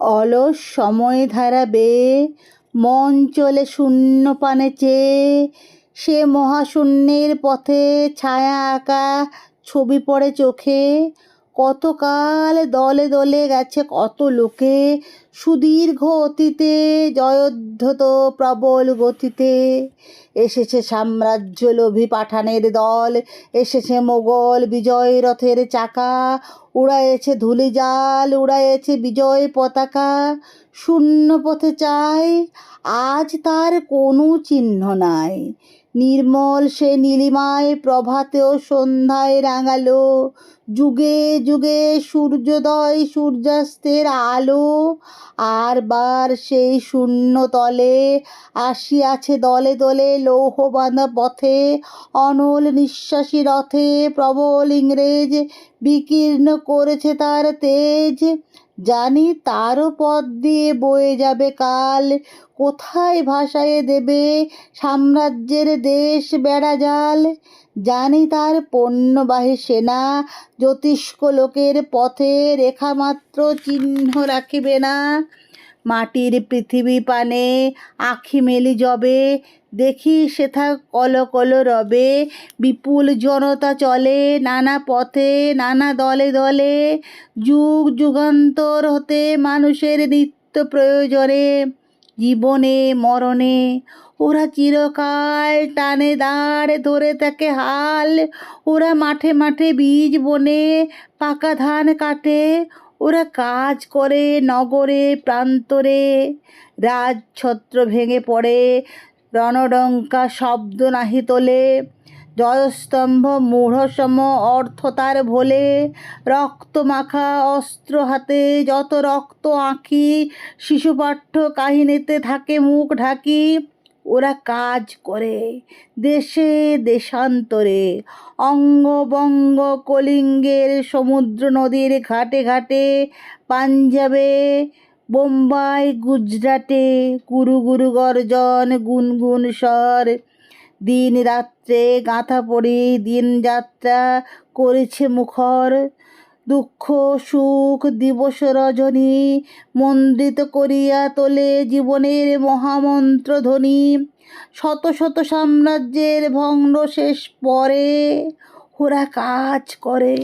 অলস সময় ধারাবে মন চলে শূন্য পানে চেয়ে। সে মহাশূন্যের পথে ছায়া আঁকা ছবি পড়ে চোখে। কতকাল দলে দলে গেছে, কত লোকে সুদীর্ঘ অতীতে জয়োদ্ধত প্রবল গতিতে। এসেছে সাম্রাজ্য লোভী পাঠানের দল, এসেছে মোগল বিজয় রথের চাকা, উড়ায়েছে ধুলিজাল, উড়ায়েছে বিজয় পতাকা। শূন্য পথে চায় আজ তার কোনো চিহ্ন নাই। নির্মল সে নীলিমায় প্রভাতেও সন্ধ্যায় রাঙালো। যুগে যুগে সূর্যোদয় সূর্যাস্তের আলো, আর বার সেই শূন্য তলে আসিয়াছে দলে দলে লৌহ বাঁধা পথে। অনল নিঃশ্বাসী রথে প্রবল ইংরেজ বিকীর্ণ করেছে তার তেজ। জানি তারও পথ দিয়ে বয়ে যাবে কাল। কোথায় ভাসায় দেবে সাম্রাজ্যের দেশ বেড়া জাল? জানি তার পণ্যবাহী সেনা, জ্যোতিষ্ক লোকের পথে রেখামাত্র চিহ্ন রাখিবে না। মাটির পৃথিবী পানে আখি মেলি যবে দেখি সেথা কল কল রবে, বিপুল জনতা চলে নানা পথে, নানা দলে দলে। যুগ যুগান্তর হতে মানুষের নিত্য প্রয়োজনে, জীবনে, মরণে। ওরা চিরকাল টানে দাঁড় ধরে থাকে হাল। ওরা মাঠে মাঠে বীজ বনে, পাকা ধান কাটে। ওরা কাজ করে নগরে, প্রান্তরে। রাজছত্র ভেঙে পড়ে রণডঙ্কা শব্দ নাহি তোলে, জয়স্তম্ভ মূঢ়সম অর্থ তার ভোলে। রক্ত মাখা অস্ত্র হাতে, যত রক্ত আঁখি শিশুপাঠ্য কাহিনীতে থাকে মুখ ঢাকি। ওরা কাজ করে দেশে দেশান্তরে, অঙ্গবঙ্গ কলিঙ্গের সমুদ্র নদীর ঘাটে ঘাটে, পাঞ্জাবে বোম্বাই, গুজরাটে গুরু গুরু গর্জন গুনগুন স্বর দিন রাত্রে গাঁথা পড়ি, দিন যাত্রা করেছে মুখর। দুঃখ, সুখ, দিবস রজনী মন্দিত করিয়া তোলে জীবনের মহামন্ত্র ধ্বনি। শত শত সাম্রাজ্যের ভগ্ন শেষ পরে ওরা কাজ করে।